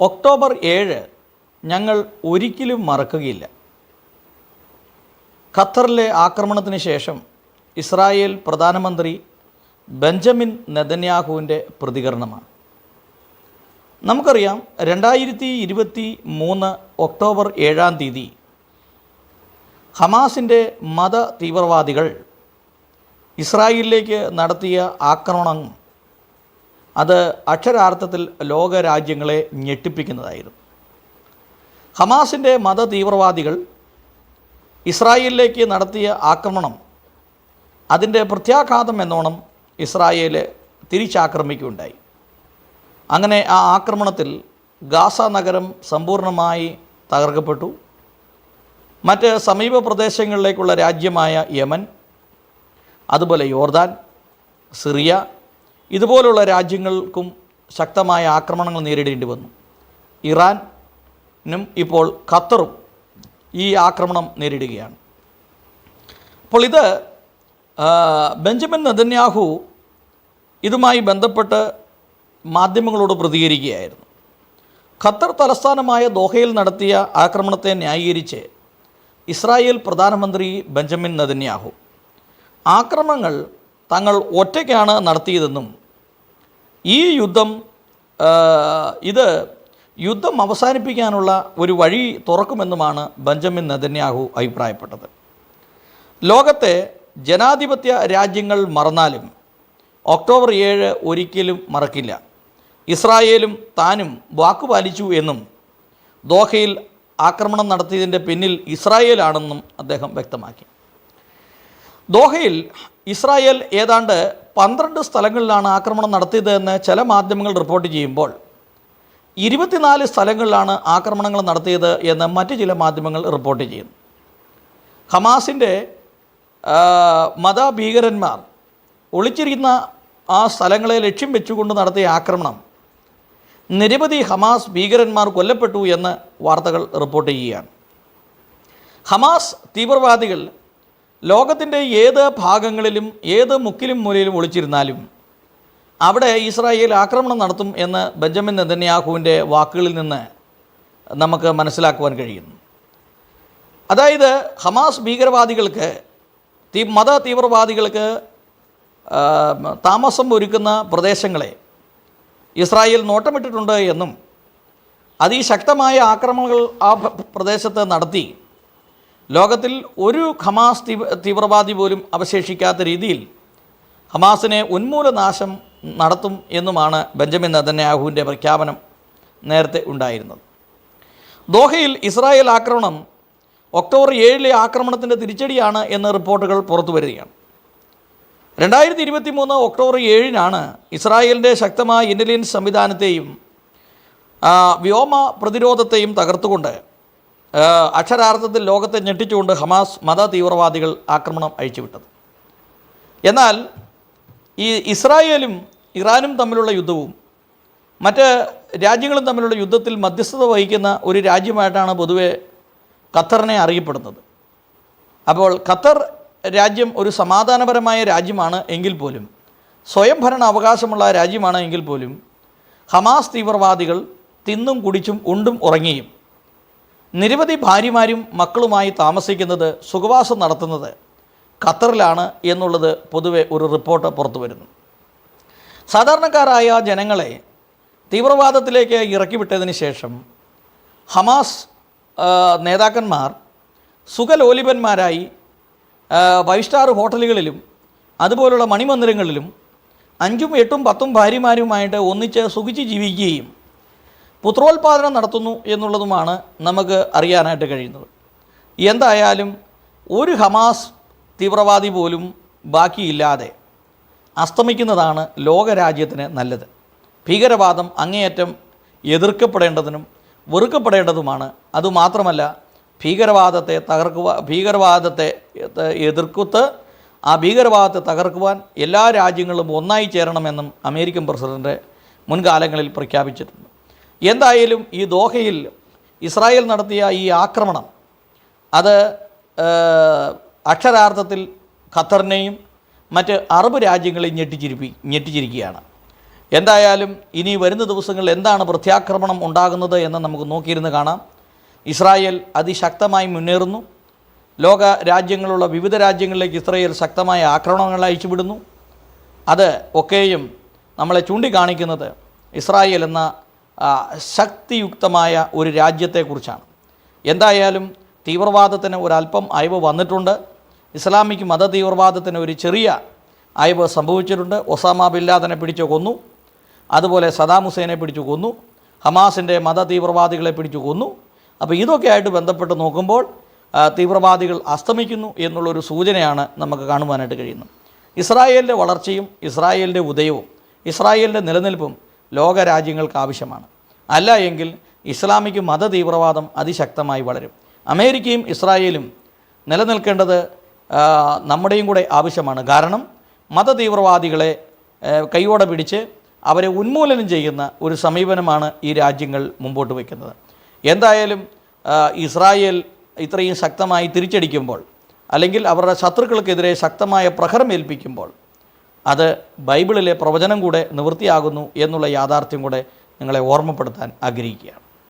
October ഏഴ് ഞങ്ങൾ ഒരിക്കലും മറക്കുകയില്ല. ഖത്തറിലെ ആക്രമണത്തിന് ശേഷം ഇസ്രായേൽ പ്രധാനമന്ത്രി ബെഞ്ചമിൻ നെതന്യാഹുവിന്റെ പ്രതികരണമാണ്. നമുക്കറിയാം രണ്ടായിരത്തി ഇരുപത്തി മൂന്ന് ഒക്ടോബർ ഏഴാം തീയതി ഹമാസിന്റെ മത തീവ്രവാദികൾ ഇസ്രായേലിലേക്ക് നടത്തിയ ആക്രമണം അത് അക്ഷരാർത്ഥത്തിൽ ലോകരാജ്യങ്ങളെ ഞെട്ടിപ്പിക്കുന്നതായിരുന്നു. ഹമാസിന്റെ മത തീവ്രവാദികൾ ഇസ്രായേലിലേക്ക് നടത്തിയ ആക്രമണം അതിന്റെ പ്രത്യാഘാതം എന്നോണം ഇസ്രായേൽ തിരിച്ചാക്രമിക്കുകയുണ്ടായി. അങ്ങനെ ആ ആക്രമണത്തിൽ ഗാസ നഗരം സമ്പൂർണമായി തകർക്കപ്പെട്ടു. മറ്റ് സമീപ പ്രദേശങ്ങളിലേക്കുള്ള രാജ്യമായ യമൻ അതുപോലെ യോർദാൻ സിറിയ ഇതുപോലുള്ള രാജ്യങ്ങൾക്കും ശക്തമായ ആക്രമണങ്ങൾ നേരിടേണ്ടി വന്നു. ഇറാനും ഇപ്പോൾ ഖത്തറും ഈ ആക്രമണം നേരിടുകയാണ്. അപ്പോൾ ഇത് ബെഞ്ചമിൻ നദന്യാഹു ഇതുമായി ബന്ധപ്പെട്ട് മാധ്യമങ്ങളോട് പ്രതികരിക്കുകയായിരുന്നു. ഖത്തർ തലസ്ഥാനമായ ദോഹയിൽ നടത്തിയ ആക്രമണത്തെ ന്യായീകരിച്ച് ഇസ്രായേൽ പ്രധാനമന്ത്രി ബെഞ്ചമിൻ നദന്യാഹു ആക്രമണങ്ങൾ തങ്ങൾ ഒറ്റയ്ക്കാണ് നടത്തിയതെന്നും ഈ യുദ്ധം ഇത് യുദ്ധം അവസാനിപ്പിക്കാനുള്ള ഒരു വഴി തുറക്കുമെന്നുമാണ് ബെഞ്ചമിൻ നെതന്യാഹു അഭിപ്രായപ്പെട്ടത്. ലോകത്തെ ജനാധിപത്യ രാജ്യങ്ങൾ മറന്നാലും ഒക്ടോബർ ഏഴ് ഒരിക്കലും മറക്കില്ല. ഇസ്രായേലും താനും വാക്കുപാലിച്ചു എന്നും ദോഹയിൽ ആക്രമണം നടത്തിയതിന്റെ പിന്നിൽ ഇസ്രായേലാണെന്നും അദ്ദേഹം വ്യക്തമാക്കി. ദോഹയിൽ ഇസ്രായേൽ ഏതാണ്ട് പന്ത്രണ്ട് സ്ഥലങ്ങളിലാണ് ആക്രമണം നടത്തിയതെന്ന് ചില മാധ്യമങ്ങൾ റിപ്പോർട്ട് ചെയ്യുമ്പോൾ ഇരുപത്തിനാല് സ്ഥലങ്ങളിലാണ് ആക്രമണങ്ങൾ നടത്തിയത് എന്ന് മറ്റ് ചില മാധ്യമങ്ങൾ റിപ്പോർട്ട് ചെയ്യുന്നു. ഹമാസിന്റെ മതഭീകരന്മാർ ഒളിച്ചിരിക്കുന്ന ആ സ്ഥലങ്ങളെ ലക്ഷ്യം വെച്ചുകൊണ്ട് നടത്തിയ ആക്രമണം നിരവധി ഹമാസ് ഭീകരന്മാർ കൊല്ലപ്പെട്ടു എന്ന് വാർത്തകൾ റിപ്പോർട്ട് ചെയ്യുകയാണ്. ഹമാസ് തീവ്രവാദികൾ ലോകത്തിന്റെ ഏത് ഭാഗങ്ങളിലും ഏത് മുക്കിലും മൂലയിലും ഒളിച്ചിരുന്നാലും അവിടെ ഇസ്രായേൽ ആക്രമണം നടത്തും എന്ന് ബെഞ്ചമിൻ നെതന്യാഹുവിന്റെ വാക്കുകളിൽ നിന്ന് നമുക്ക് മനസ്സിലാക്കുവാൻ കഴിയുന്നു. അതായത് ഹമാസ് ഭീകരവാദികൾക്ക് തീ മത തീവ്രവാദികൾക്ക് താമസം ഒരുക്കുന്ന പ്രദേശങ്ങളെ ഇസ്രായേൽ നോട്ടമിട്ടിട്ടുണ്ട് എന്നും അതിശക്തമായ ആക്രമണങ്ങൾ ആ പ്രദേശത്ത് നടത്തി ലോകത്തിൽ ഒരു ഹമാസ് തീവ്ര തീവ്രവാദി പോലും അവശേഷിക്കാത്ത രീതിയിൽ ഹമാസിനെ ഉന്മൂലനാശം നടത്തും എന്നുമാണ് ബെഞ്ചമിൻ നദന്യാഹുവിന്റെ പ്രഖ്യാപനം നേരത്തെ ഉണ്ടായിരുന്നത്. ദോഹയിൽ ഇസ്രായേൽ ആക്രമണം ഒക്ടോബർ ഏഴിലെ ആക്രമണത്തിന്റെ തിരിച്ചടിയാണ് എന്ന റിപ്പോർട്ടുകൾ പുറത്തു വരികയാണ്. രണ്ടായിരത്തി ഇരുപത്തി മൂന്ന് ഒക്ടോബർ ഏഴിനാണ് ഇസ്രായേലിന്റെ ശക്തമായ ഇന്റലിജൻസ് സംവിധാനത്തെയും വ്യോമ പ്രതിരോധത്തെയും തകർത്തുകൊണ്ട് അക്ഷരാർത്ഥത്തിൽ ലോകത്തെ ഞെട്ടിച്ചുകൊണ്ട് ഹമാസ് മത തീവ്രവാദികൾ ആക്രമണം അഴിച്ചുവിട്ടത്. എന്നാൽ ഈ ഇസ്രായേലും ഇറാനും തമ്മിലുള്ള യുദ്ധവും മറ്റ് രാജ്യങ്ങളും തമ്മിലുള്ള യുദ്ധത്തിൽ മധ്യസ്ഥത വഹിക്കുന്ന ഒരു രാജ്യമായിട്ടാണ് പൊതുവെ ഖത്തറിനെ അറിയപ്പെടുന്നത്. അപ്പോൾ ഖത്തർ രാജ്യം ഒരു സമാധാനപരമായ രാജ്യമാണ് എങ്കിൽ പോലും സ്വയംഭരണ അവകാശമുള്ള രാജ്യമാണ് എങ്കിൽ പോലും ഹമാസ് തീവ്രവാദികൾ തിന്നും കുടിച്ചും ഉണ്ടും ഉറങ്ങിയും നിരവധി ഭാര്യമാരും മക്കളുമായി താമസിക്കുന്നത് സുഖവാസം നടത്തുന്നത് ഖത്തറിലാണ് എന്നുള്ളത് പൊതുവെ ഒരു റിപ്പോർട്ട് പുറത്തു വരുന്നു. സാധാരണക്കാരായ ജനങ്ങളെ തീവ്രവാദത്തിലേക്ക് ഇറക്കിവിട്ടതിന് ശേഷം ഹമാസ് നേതാക്കന്മാർ സുഖലോലിപന്മാരായി ഫൈവ് സ്റ്റാർ ഹോട്ടലുകളിലും അതുപോലുള്ള മണിമന്ദിരങ്ങളിലും അഞ്ചും എട്ടും പത്തും ഭാര്യമാരുമായിട്ട് ഒന്നിച്ച് സുഖിച്ച് ജീവിക്കുകയും പുത്രോത്പാദനം നടത്തുന്നു എന്നുള്ളതുമാണ് നമുക്ക് അറിയാനായിട്ട് കഴിയുന്നത്. എന്തായാലും ഒരു ഹമാസ് തീവ്രവാദി പോലും ബാക്കിയില്ലാതെ അസ്തമിക്കുന്നതാണ് ലോകരാജ്യത്തിന് നല്ലത്. ഭീകരവാദം അങ്ങേയറ്റം എതിർക്കപ്പെടേണ്ടതിനും വെറുക്കപ്പെടേണ്ടതുമാണ്. അതുമാത്രമല്ല ഭീകരവാദത്തെ തകർക്കുക ഭീകരവാദത്തെ എതിർക്കുത്ത് ആ ഭീകരവാദത്തെ തകർക്കുവാൻ എല്ലാ രാജ്യങ്ങളും ഒന്നായി ചേരണമെന്നും അമേരിക്കൻ പ്രസിഡന്റ് മുൻകാലങ്ങളിൽ പ്രഖ്യാപിച്ചിട്ടുണ്ട്. എന്തായാലും ഈ ദോഹയിൽ ഇസ്രായേൽ നടത്തിയ ഈ ആക്രമണം അത് അക്ഷരാർത്ഥത്തിൽ ഖത്തറിനെയും മറ്റ് അറബ് രാജ്യങ്ങളെയും ഞെട്ടിച്ചിരിപ്പി ഞെട്ടിച്ചിരിക്കുകയാണ്. എന്തായാലും ഇനി വരുന്ന ദിവസങ്ങളിൽ എന്താണ് പ്രത്യാക്രമണം ഉണ്ടാകുന്നത് എന്ന് നമുക്ക് നോക്കിയിരുന്ന് കാണാം. ഇസ്രായേൽ അതിശക്തമായി മുന്നേറുന്നു. ലോക രാജ്യങ്ങളുള്ള വിവിധ രാജ്യങ്ങളിലേക്ക് ഇസ്രായേൽ ശക്തമായ ആക്രമണങ്ങൾ അയച്ചുവിടുന്നു. അത് ഒക്കെയും നമ്മളെ ചൂണ്ടിക്കാണിക്കുന്നത് ഇസ്രായേൽ എന്ന ശക്തിയുക്തമായ ഒരു രാജ്യത്തെക്കുറിച്ചാണ്. എന്തായാലും തീവ്രവാദത്തിന് ഒരല്പം അയവ് വന്നിട്ടുണ്ട്. ഇസ്ലാമിക് മത തീവ്രവാദത്തിന് ഒരു ചെറിയ അയവ് സംഭവിച്ചിട്ടുണ്ട്. ഒസാമ ബില്ലാദനെ പിടിച്ചു കൊന്നു. അതുപോലെ സദാം ഹുസൈനെ പിടിച്ചു കൊന്നു. ഹമാസിന്റെ മത തീവ്രവാദികളെ പിടിച്ചു കൊന്നു. അപ്പോൾ ഇതൊക്കെയായിട്ട് ബന്ധപ്പെട്ട് നോക്കുമ്പോൾ തീവ്രവാദികൾ അസ്തമിക്കുന്നു എന്നുള്ളൊരു സൂചനയാണ് നമുക്ക് കാണുവാനായിട്ട് കഴിയുന്നത്. ഇസ്രായേലിന്റെ വളർച്ചയും ഇസ്രായേലിന്റെ ഉദയവും ഇസ്രായേലിന്റെ നിലനിൽപ്പും ലോക രാജ്യങ്ങൾക്ക് ആവശ്യമാണ് അല്ല എങ്കിൽ ഇസ്ലാമിക് മത തീവ്രവാദം അതിശക്തമായി വളരും. അമേരിക്കയും ഇസ്രായേലും നിലനിൽക്കേണ്ടത് നമ്മുടെയും കൂടെ ആവശ്യമാണ്. കാരണം മത തീവ്രവാദികളെ കൈയോടെ പിടിച്ച് അവരെ ഉന്മൂലനം ചെയ്യുന്ന ഒരു സമീപനമാണ് ഈ രാജ്യങ്ങൾ മുമ്പോട്ട് വയ്ക്കുന്നത്. എന്തായാലും ഇസ്രായേൽ ഇത്രയും ശക്തമായി തിരിച്ചടിക്കുമ്പോൾ അല്ലെങ്കിൽ അവരുടെ ശത്രുക്കൾക്കെതിരെ ശക്തമായ പ്രഹരം ഏൽപ്പിക്കുമ്പോൾ അത് ബൈബിളിലെ പ്രവചനം കൂടെ നിവൃത്തിയാകുന്നു എന്നുള്ള യാഥാർത്ഥ്യം കൂടെ നിങ്ങളെ ഓർമ്മപ്പെടുത്താൻ ആഗ്രഹിക്കുകയാണ്.